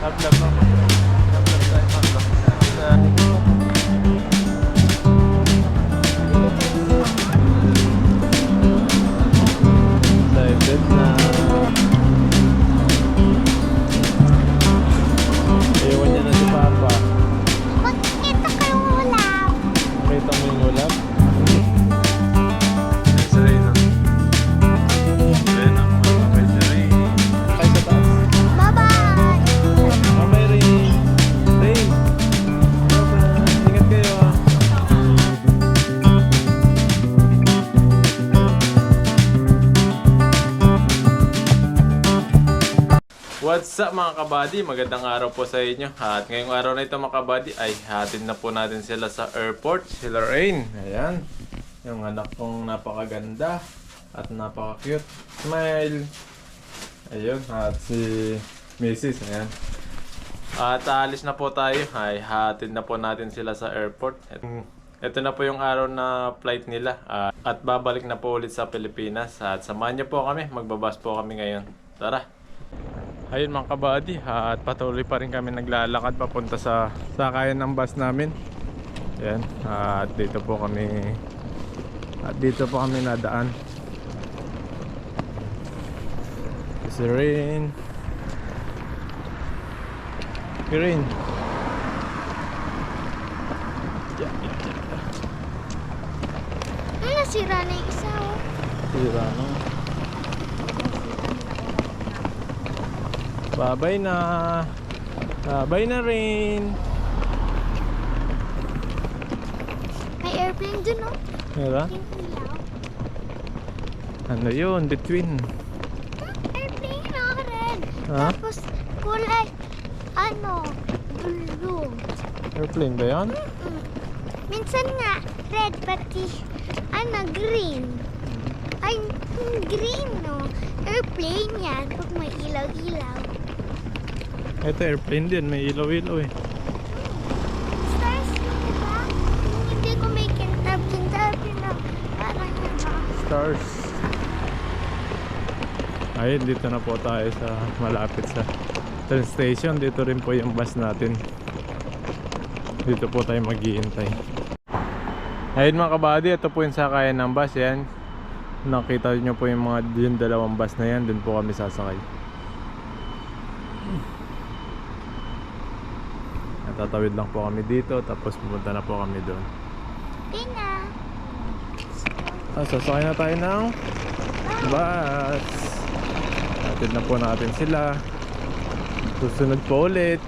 Love-love mo. What's up mga kabady? Magandang araw po sa inyo. At ngayong araw na ito mga kabady ay hatid na po natin sila sa airport. Sila Rain. Ayan. Yung anak kong napakaganda at napaka-cute. Smile. Ayun. At si Mrs. Ayan. At aalis na po tayo. Ay, hatid na po natin sila sa airport. Ito na po yung araw na flight nila. Ah, at babalik na po ulit sa Pilipinas. At samahan niyo po kami. Magbabas po kami ngayon. Tara! Ayun mga kabady, at patuloy pa rin kami naglalakad papunta sa sakayan ng bus namin. Yan, at dito po kami at dito po kami nadaan. Si Rain. Si Rain. Nasira na yung isa oh. Sira no. Babay na. Babay na rin. May airplane dun oh. Diba? Ano yun? Between. Airplane oh, red. Ha? Tapos kulay, ano, blue. Airplane ba yan? Mm. Minsan nga, red, pati, ano, green. Ay, green no. Airplane yan, pag may ilaw-ilaw. Ito airplane din. May ilaw-ilaw eh. Stars, di ba? Hindi ko may kintab-kintab, na parang. Stars. Ayun, dito na po tayo sa malapit sa train station. Dito rin po yung bus natin. Dito po tayo maghihintay. Ayun mga kabady, ito po yung sakayan ng bus. Yan. Nakita nyo po yung mga yung dalawang bus na yan. Dun po kami sasakay. Tatawid lang po kami dito. Tapos pumunta na po kami doon. Tina. Ah, sasakay na tayo ng bus. Hatid na po natin sila. Susunod po ulit.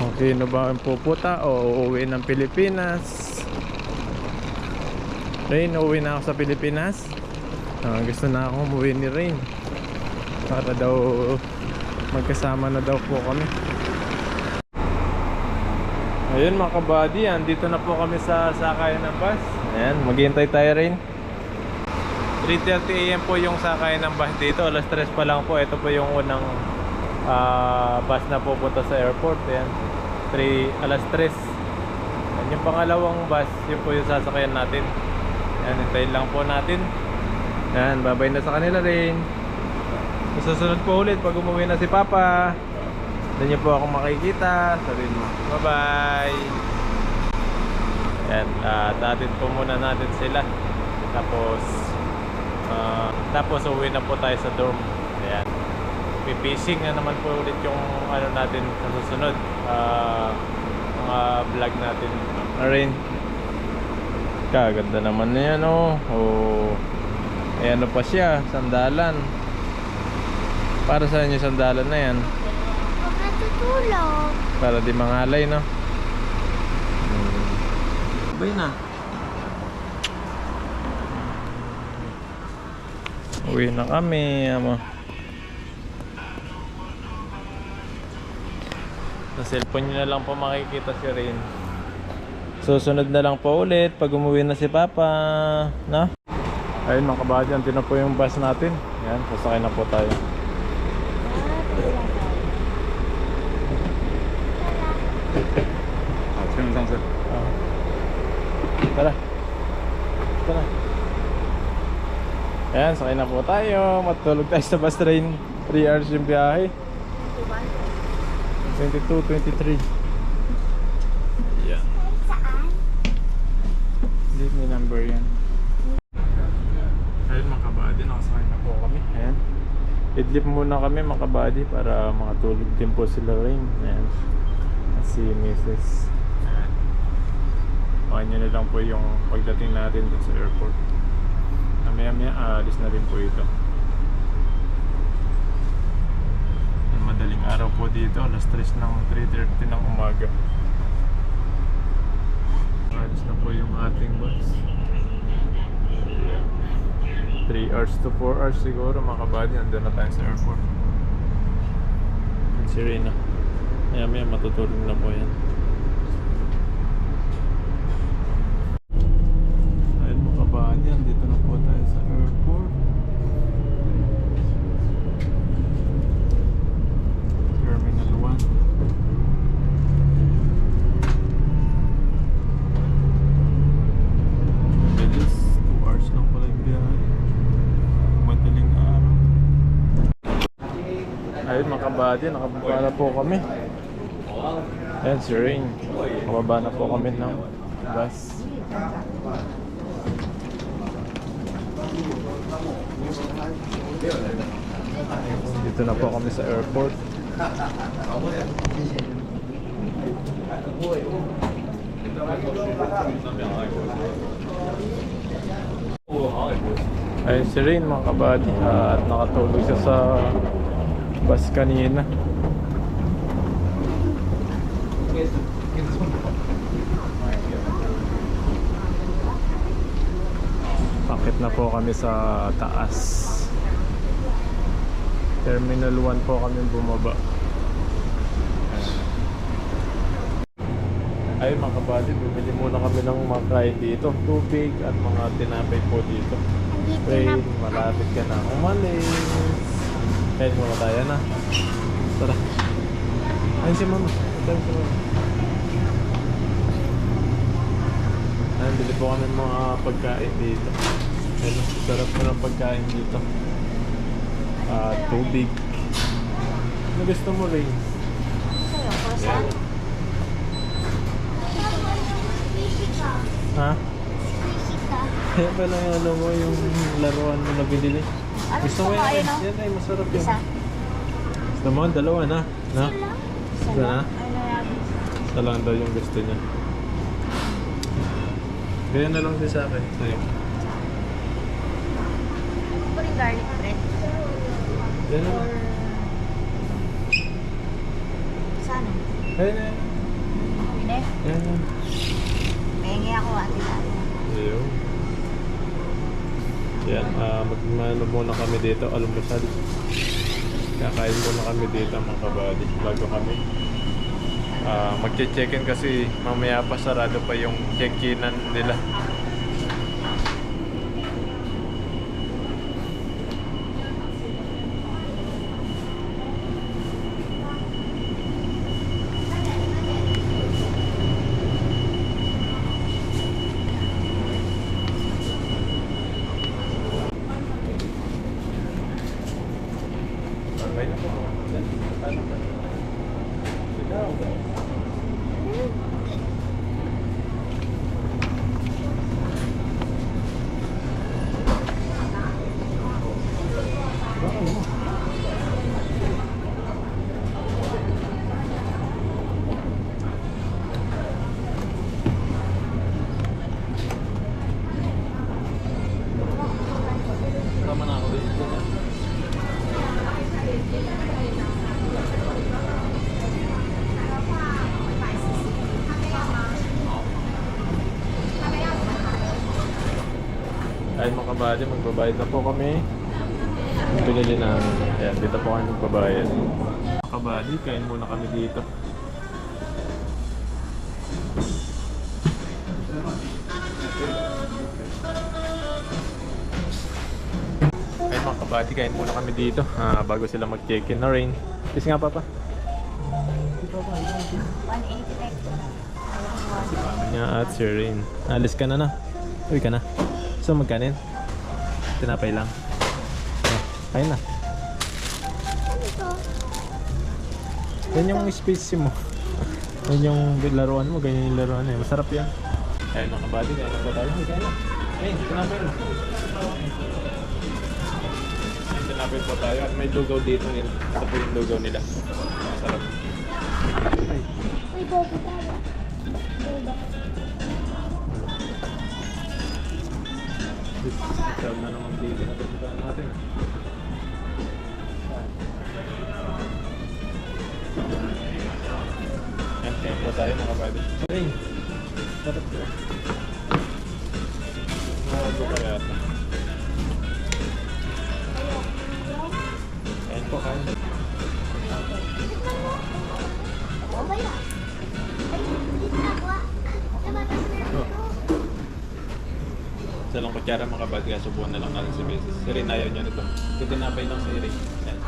Kung sino ba ang puputa o uuwi ng Pilipinas. Rain, uuwi na ako sa Pilipinas. Ah, gusto na akong umuwi ni Rain. Para daw magkasama na daw po kami. Ayun mga kabady, andito na po kami sa sakayan ng bus. Ayan, maghihintay tayo rin. 3.30am po yung sakayan ng bus dito. Alas 3 pa lang po. Ito po yung unang ah, bus na pupunta sa airport. Ayan. 3, alas 3. Ayan, yung pangalawang bus, yun po yung sasakayan natin. Ayan, hintayin lang po natin. Ayan, babay na sa kanila rin. Susunod po ulit pag umuwi na si Papa. Doon niyo po ako makikita. Sabihin mo, bye-bye. Ayan, at atin po muna natin sila. Tapos, ah, tapos uwi na po tayo sa dorm. Ayan. Pipishing na naman po ulit yung ano natin sa susunod. Ah, mga vlog natin. Arin. Kaganda naman na yan oh. Oh. Ayan ano pa siya, sandalan. Para saan yung sandalan na yan? Natutulog. Para di mangalay, no? Hmm. Bay na. Uwi na kami, ama. Sa cellphone nyo na lang po makikita si Rain. Susunod na lang po ulit pag umuwi na si Papa. No? Ayun mga na po yung bus natin. Yan, sasakay na po tayo. Ayan, sakay na po tayo. Matulog tayo sa bus train. 3 hours yung biyahe. 22, 23. Yan. Saan? Hindi, may number yan. Ayun mga kabady, nakasakay na po kami. Ayan. Idlip muna kami mga kabady para makatulog din po sila rin. Ayan. At si Mrs. Ayan. Baka nyo na lang po yung pagdating natin dun sa airport. Mamaya maya aalis na rin po ito. Yung madaling araw po dito, alas 3 ng 3.30 ng umaga. Alis na po yung ating bus. 3 hours to 4 hours siguro mga kabady, nandun na tayo sa airport. Yan si Rina. Maya maya matutulog na po yan. Ayun mga kabady, dito na po tayo sa airport. Terminal 1. Bilis, 2 hours lang pala yung biyahe. Madaling araw. Ayun kabady, nakababa na po kami. Ayan si Rain. Nakababa na po kami ng bus. Dito na po kami sa airport. Ayun si Rain mga kabady at nakatulog siya sa bus kanina. Pakit na po kami sa taas. Terminal 1 po kami bumaba. Ayun mga kabady, bibili muna kami ng mga kain dito. Tubig at mga tinapay po dito. Rain, malapit ka na umalis. Kain muna tayo na. Tara. Ayun si mama. Ito si mama. Ayun, bili po kami mga pagkain dito. Ayun, sarap po ng pagkain dito. Ah, tubig. Ano gusto mo, Rain? Sa'yo, croissant? Ha? Kaya pala yung ano mo, yung laruan mo na binili. Ano Gusto mo yan? ayun, oh? Yan ay masarap yun. Isa? Gusto mo? Dalawa na. Na? Isa na? Ano? Isa lang daw yung gusto niya. Ganyan na lang din sa akin. Sa'yo. Ko rin garlic bread. Yan na. Saan? Ayun na. Hindi. Yan na. Pengi ako, ate tayo. Ayun. Yan, ah magmano muna kami dito, almusal. Kakain muna kami dito mga kabady bago kami. Ah magche-check-in kasi mamaya pa sarado pa yung check-inan nila. Okay na po. Ano ba? Sigaw. Tama na ako dito. Kabady, magbabayad na po kami. Yung binili namin. Ayan, dito po kami magbabayad. Kabady, kain muna kami dito. Ayun mga kabady, kain muna kami dito. Ah, bago sila mag-check-in na rain. Kiss nga papa. 188. Mama niya at si Rain. Alis ka na na. Uwi ka na. So magkanin? Tinapay lang. Ah, kain na. Yan yung space mo. Yan yung laruan mo, ganyan yung laruan eh. Masarap yan. Kaya mga kabady, kaya na po tayo. Kaya na. Ayun, tinapay mo. Ayun, tinapay po tayo. At may lugaw dito nila. Ito po yung lugaw nila. Masarap. Ay. Uy, bobo tayo. Sarap na naman dito na pagkakaan natin. Yan, kaya po tayo mga kabady. Ayun. Sarap po. Nakakago ka yata. Ayan po, kain. Ako ba yun? Sa lang kutsara mga kabady, kaya subukan na lang natin si Beses. Si Rin ayaw niya nito. Ito tinapay lang si Rin. Yan.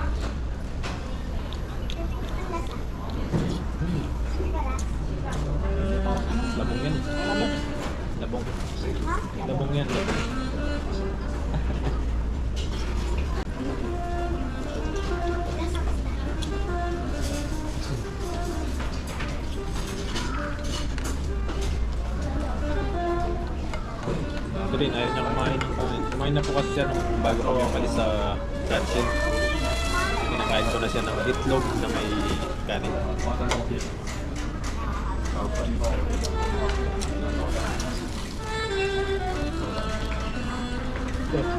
Labong. Labong. Labong yan. Ito Kumain na po kasi siya nung bago kami umalis sa Francis. Kinakain ko na siya ng itlog na may kanin.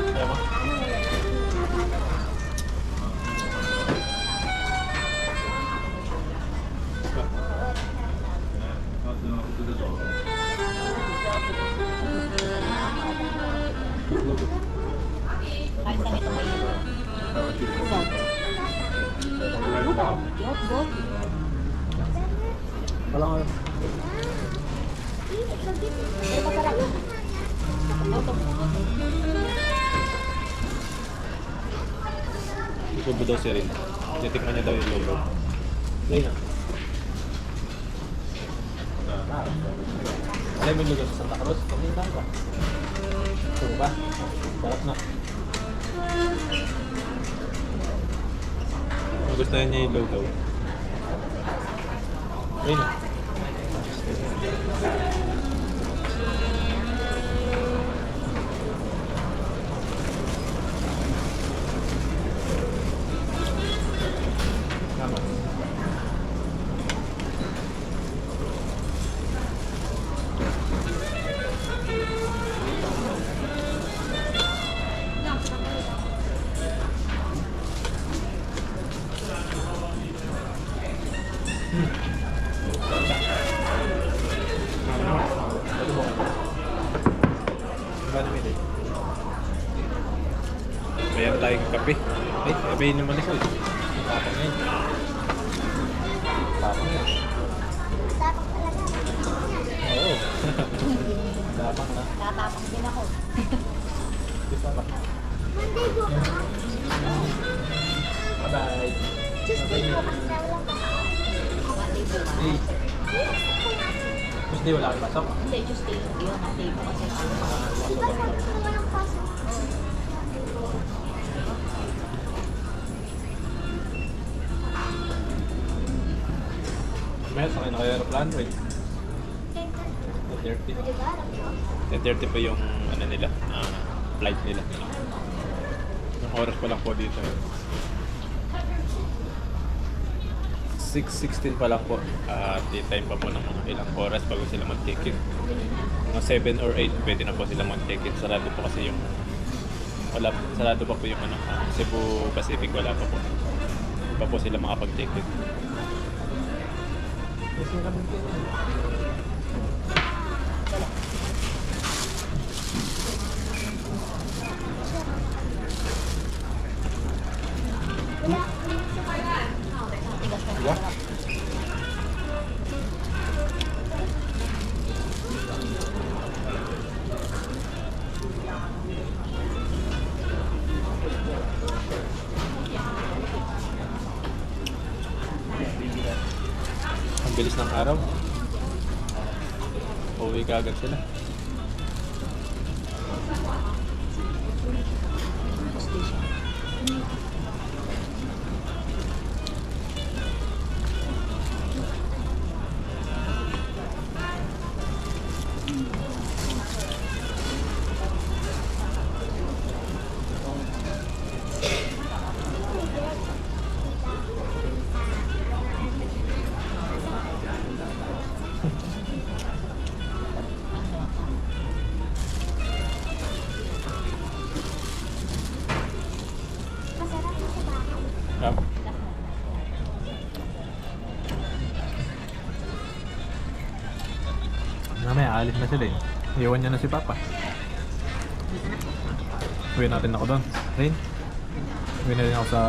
Ayaw mo? Siya rin. Titikman niya daw yung logo. Ayun na. Alam mo yung lugar sa Santa Cruz? Paminta ba? Ito ba? Sarap na. Nagustuhan niya yung logo. Ayun na. Pasok. Hindi, Tuesday. Yun, Monday po kasi. Di ba sabi ko walang pasok? Mel, sakay na kayo aeroplano. Wait. 10.30. Di ba? Alam mo? 10.30 po yung ano nila, ah, flight nila. Yung oras pa lang po dito. 6.16 pa lang po. At uh, time pa po ng mga ilang oras bago sila mag-ticket. Mga 7 or 8 pwede na po sila mag-ticket. Sarado po kasi yung wala sarado pa po yung ano, ah, Cebu Pacific wala pa po. Pa po sila makapag-ticket. Yeah. Ang bilis ng araw. Uwi ka agad sila. ครับ Mamaya aalis na sila eh. Iwan niya na si Papa. Uwi natin ako doon. Rain? Uwi na rin ako sa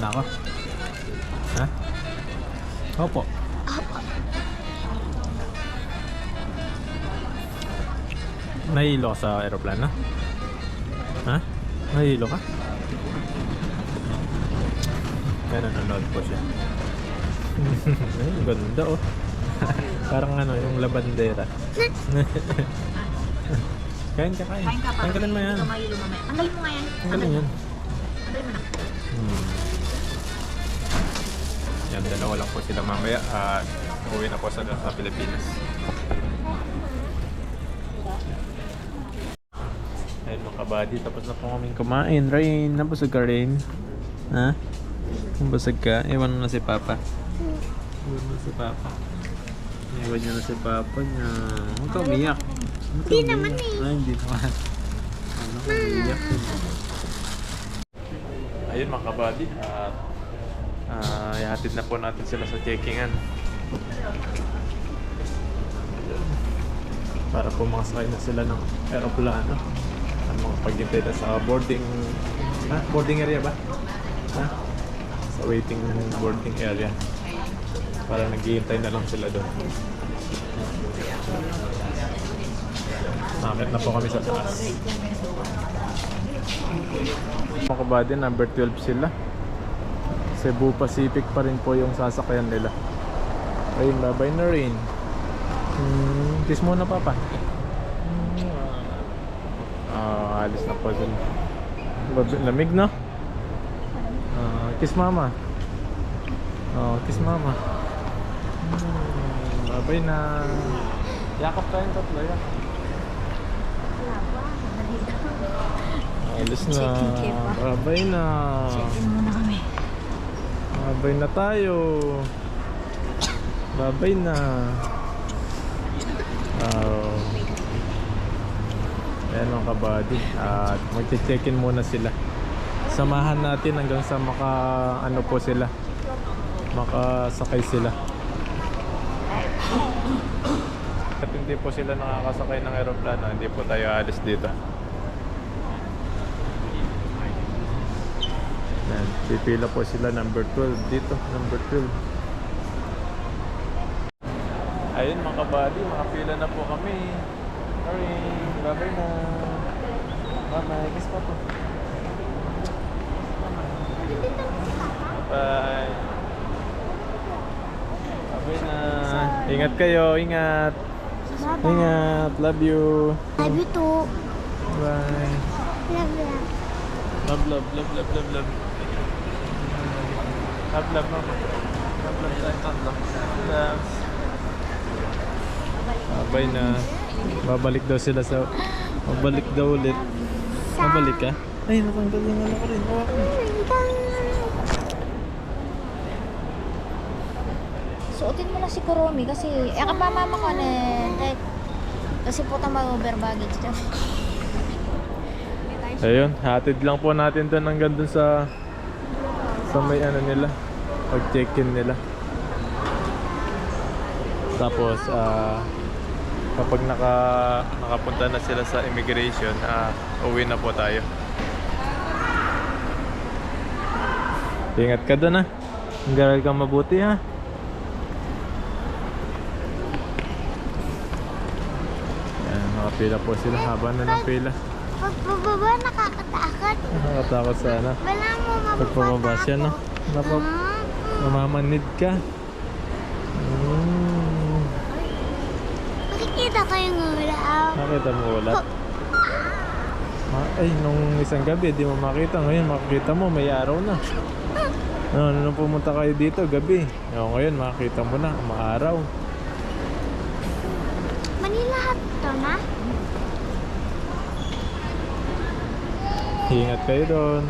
na ako. Ha? Opo. Opo. Nahilo sa? Nahilo ka? Kaya nanonood po siya. Ay, ganda oh. Parang ano, yung labandera. kain ka, kain. Kain ka pa. Tanggalin mo yan. Tumayo lumamay. Tanggalin mo nga yan. Tanggalin yan. Tanggalin mo na. Hmm. Yan, dalawa lang po sila mamaya at uwi na po sa, sa Pilipinas. Ayun mga kabady, tapos na po kaming kumain. Rain, nabusog ka Rain? Ha? Nabusog ka? Iwan mo na si Papa. Iwan mo na si Papa. Iwan niya na si Papa niya. Huwag ka umiyak. Hindi naman eh. Ay, hindi naman. Ano ka umiyak? Ayun mga kabady, at ah, ihatid na po natin sila sa checkingan. Para po makasakay na sila ng aeroplano. Na sa boarding... Ha? Boarding area ba? Ha? Sa waiting boarding area. Para naghihintay na lang sila doon. Nakakit na po kami sa taas. Mga number 12 sila. Cebu Pacific pa rin po yung sasakyan nila. Ayun, babay na rin. Hmm, kiss muna papa. Hmm, Ah, alis na po sila. Lamig na. Ah, kiss mama. Oh, kiss mama. Hmm, babay na. Yakap tayong tatlo, yakap. Alis na. Babay na. Check-in muna kami. Babay na tayo. Babay na. Ayan mga kabady. At magche-check-in muna sila. Samahan natin hanggang sa maka ano po sila. Makasakay sila. At hindi po sila nakakasakay ng aeroplano, hindi po tayo alis dito. Yan, pipila po sila number 12 dito, number 12. Ayun mga kabady, makapila na po kami. Sorry, bye-bye na. Bye-bye, kiss pa po. Bye. Bye-bye na. Ingat kayo, ingat. Bye-bye. Ingat, love you. Love you too. Bye. Love, love. Love, love, love, love, love, love. Love, love. Love, love, tayo tatlo. Love. Babay na. Babalik daw sila sa... Babalik daw ulit. Babalik ka? Ay, natanggal yung ano ko rin. Suotin mo na si Kuromi kasi, eh kapamama ko na, kahit, kasi po tama over baggage. Ayun, hatid lang po natin doon hanggang doon sa... Sa may ano nila. Pag check-in nila. Tapos, ah... kapag naka, nakapunta na sila sa immigration, ah, uwi na po tayo. Ingat ka doon ha. Mag-aral kang mabuti ha. Yan, nakapila po sila. Haba na ng pila. Pag bababa, nakakatakot. Nakakatakot sa ano. Wala mo Pagpababa siya, no? Napap Ah, mamamanid ka. Mm. Makikita ko yung ulap. Nakita mo ulat? Ma- ay, nung isang gabi, di mo makita. Ngayon, makikita mo, may araw na. No, nung pumunta kayo dito, gabi. O, ngayon, makikita mo na, maaraw. Manila Hot to na? Ingat kayo doon.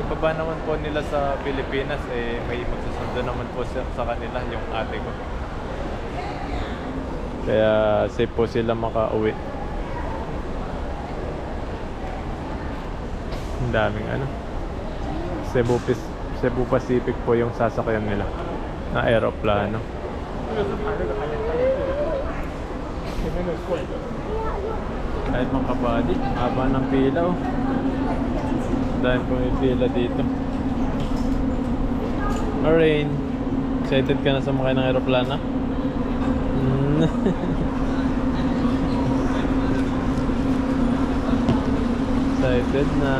Pagbaba naman po nila sa Pilipinas, eh, may magsusundo naman po sa, sa kanila, yung ate ko. Kaya safe po sila makauwi. Ang daming ano. Cebu, Cebu Pacific po yung sasakyan nila. na aeroplano. Kahit mga kabady, haba ng pila oh. Dahil pumipila dito. Alright. Excited ka na sa mga ng aeroplano? Mm. Excited na.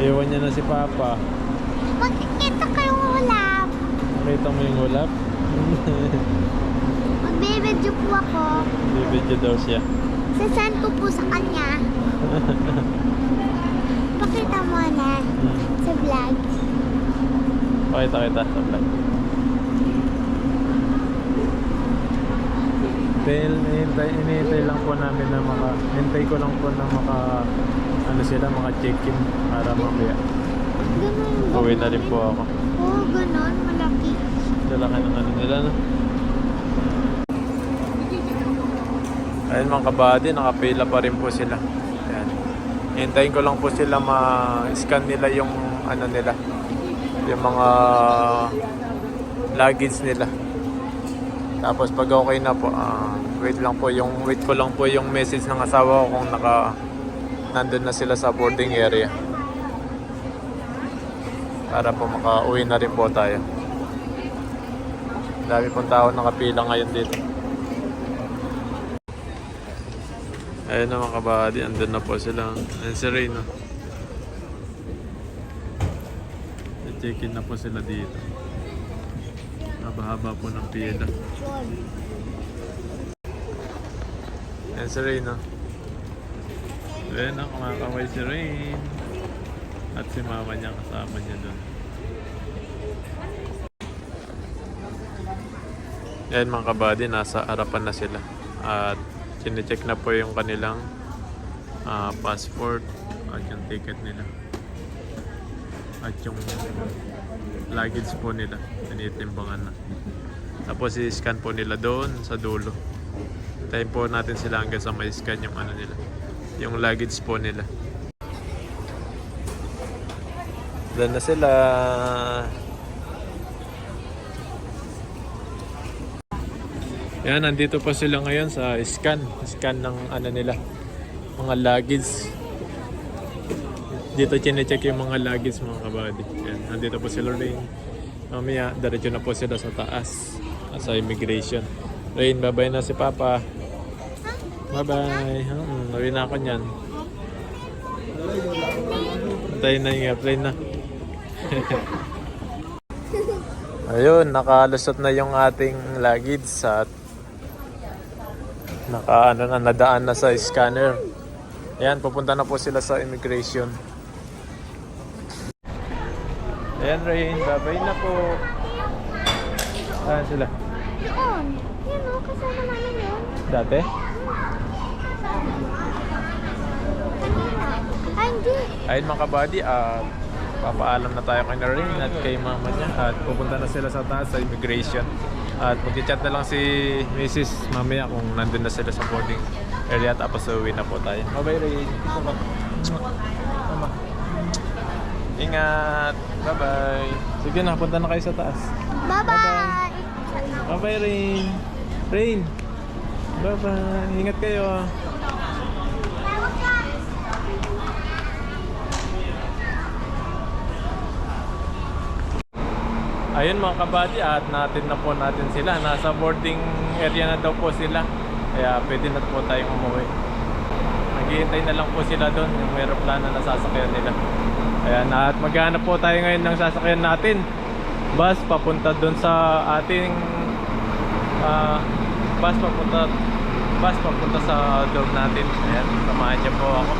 Iwan niya na si Papa. Magkikita kayong ulap. Nakita mo yung ulap? Magbibidyo po ako. Bibidyo daw siya. Sasend ko po sa kanya. Pakita mo na Hmm. sa vlog. Pakita kita sa vlog. Dahil hinihintay, hinihintay lang po namin na maka, hintay ko lang po na maka, ano sila, maka check-in para mamaya. Ganun. Uwi na rin po ako. Oo, ganun. Malaki. Lalaki ng ano nila, no? Ayun mga kabady, nakapila pa rin po sila. Ayan. Hintayin ko lang po sila ma-scan nila yung ano nila. Yung mga luggage nila. Tapos pag okay na po, ah, wait lang po yung wait ko lang po yung message ng asawa ko kung naka nandun na sila sa boarding area. Para po makauwi na rin po tayo. Dami pong tao nakapila ngayon dito. Ayun na mga kabady, andun na po sila. Ayun si Ray, check-in na po sila dito. Haba-haba po ng pila. Ayun si Ray, no? Ayun na, kumakaway si Rain. At si mama niya kasama niya doon. Yan mga kabady, nasa harapan na sila. At chinecheck na po yung kanilang ah, passport at yung ticket nila. At yung luggage po nila, tinitimbangan na. Tapos i-scan po nila doon sa dulo. Tayo po natin sila hanggang sa may scan yung ano nila. Yung luggage po nila. Doon na sila. Yan, nandito pa sila ngayon sa scan. Scan ng ano nila. Mga luggage. Dito chinecheck yung mga luggage mga kabady. Yan, nandito po sila rin. Mamaya, diretso na po sila sa taas. Sa immigration. Rain, bye-bye na si Papa. Bye-bye. Hmm, uwi na ako niyan. Antayin na yung airplane na. Ayun, nakalusot na yung ating luggage at naka ano na nadaan na sa scanner. Ayan, pupunta na po sila sa immigration. Ayan, Rain, babay na po. Saan sila? Yun. Yun o, kasama namin yun. Dati? Ay, hindi. Ayun mga kabady, at papaalam na tayo kay Rain at kay mama niya at pupunta na sila sa taas sa immigration. At mag-chat na lang si Mrs. mamaya kung nandun na sila sa boarding area tapos uwi na po tayo. Bye-bye Rain. Mama. Ingat. Bye-bye. Sige na, punta na kayo sa taas. Bye-bye. Bye-bye Rain. Rain. Bye-bye. Ingat kayo. ah. Ayun mga kabady at natin na po natin sila. Nasa boarding area na daw po sila. Kaya pwede na po tayong umuwi. Naghihintay na lang po sila doon yung aeroplano na sasakyan nila. Ayan, at maghanap po tayo ngayon ng sasakyan natin. Bus papunta doon sa ating ah, bus papunta bus papunta sa dorm natin. Ayan, samahan niyo po ako.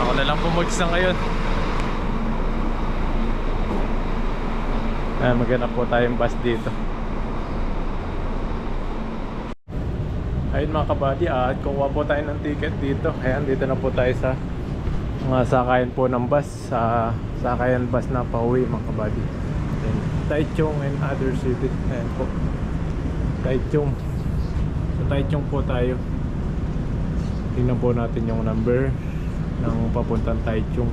Ako na lang po mag-isa ngayon. Ayan, maghanap po tayong bus dito. Ayun mga kabady, at kukuha po tayo ng ticket dito. Ayan, dito na po tayo sa mga sakayan po ng bus. Sa sakayan bus na pauwi mga kabady. Taichung and other cities. Ayan po. Taichung. Sa Taichung po tayo. Tingnan po natin yung number ng papuntang Taichung.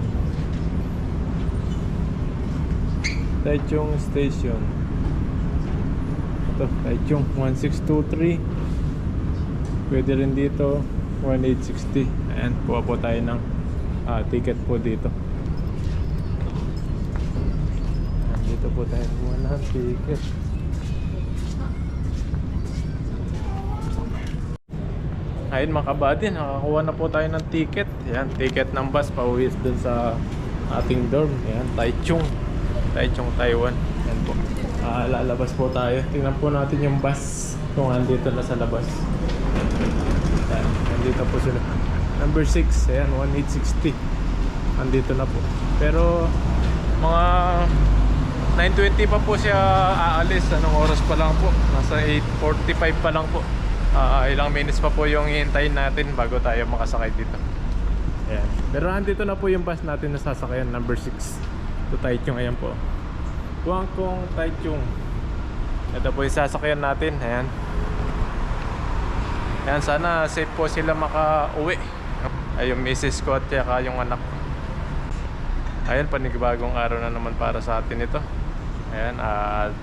Taichung Station. Ito, Taichung 1623. Pwede rin dito 1860. Ayan, kuha po tayo ng ah, ticket po dito. Dito po tayo ng ticket. Ayun mga kabady, nakakuha na po tayo ng ticket. Yan, ticket ng bus pauwi dun sa ating dorm. Yan, Taichung. Taichung, Taiwan. Yan po. Ah, lalabas po tayo. Tingnan po natin yung bus kung andito na sa labas. Yan, andito po sila. Number 6, ayan, 1860. Andito na po. Pero, mga 9.20 pa po siya aalis. Anong oras pa lang po? Nasa 8.45 pa lang po. Ah, ilang minutes pa po yung hihintayin natin bago tayo makasakay dito. Ayan. Pero andito na po yung bus natin na sasakyan, number 6. To Taichung, ayan po. Guangdong Taichung. Ito po yung sasakyan natin, ayan. Ayan, sana safe po sila maka-uwi. Ay, yung misis ko at saka yung anak ko. Ayan, panigibagong araw na naman para sa atin ito. Ayan, at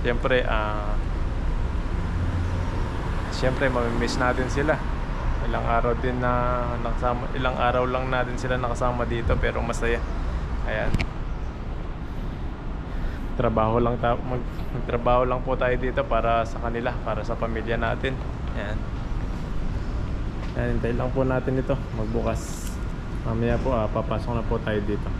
siyempre, ah, siyempre, mamimiss natin sila. Ilang araw din na nakasama, ilang araw lang natin sila nakasama dito pero masaya. Ayan. Trabaho lang ta mag magtrabaho lang po tayo dito para sa kanila, para sa pamilya natin. Ayan. Ayan, hintay lang po natin ito magbukas. Mamaya po, ah, papasok na po tayo dito.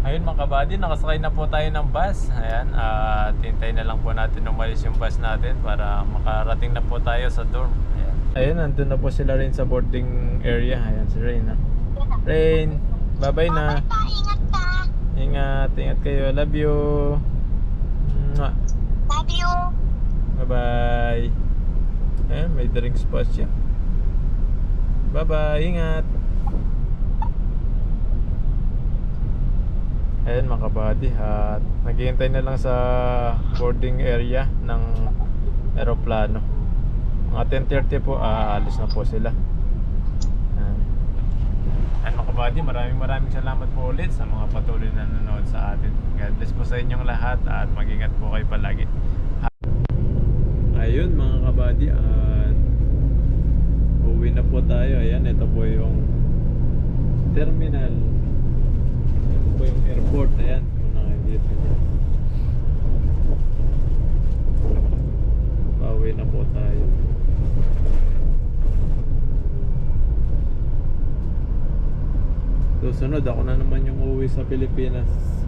Ayun mga kabady, nakasakay na po tayo ng bus. Ayan, at hintay na lang po natin umalis yung bus natin para makarating na po tayo sa dorm. Ayan. Ayun, nandun na po sila rin sa boarding area. Ayan, si Rain ha. Rain, bye-bye na. Ingat ka. Ingat, ingat kayo. Love you. Mwah. Love you. Bye-bye. Ayan, may drinks pa siya. Bye-bye, ingat. Ayan mga kabady at naghihintay na lang sa boarding area ng aeroplano. Mga 10.30 po, aalis na po sila. Ayan. Mga kabady, maraming maraming salamat po ulit sa mga patuloy na nanonood sa atin. God bless po sa inyong lahat at mag-ingat po kayo palagi. Ayun mga kabady at uwi na po tayo. Ayan, ito po yung terminal. Ito po yung airport. Ayan, kung nakikita. Pauwi na po tayo. Susunod ako na naman yung uwi sa Pilipinas.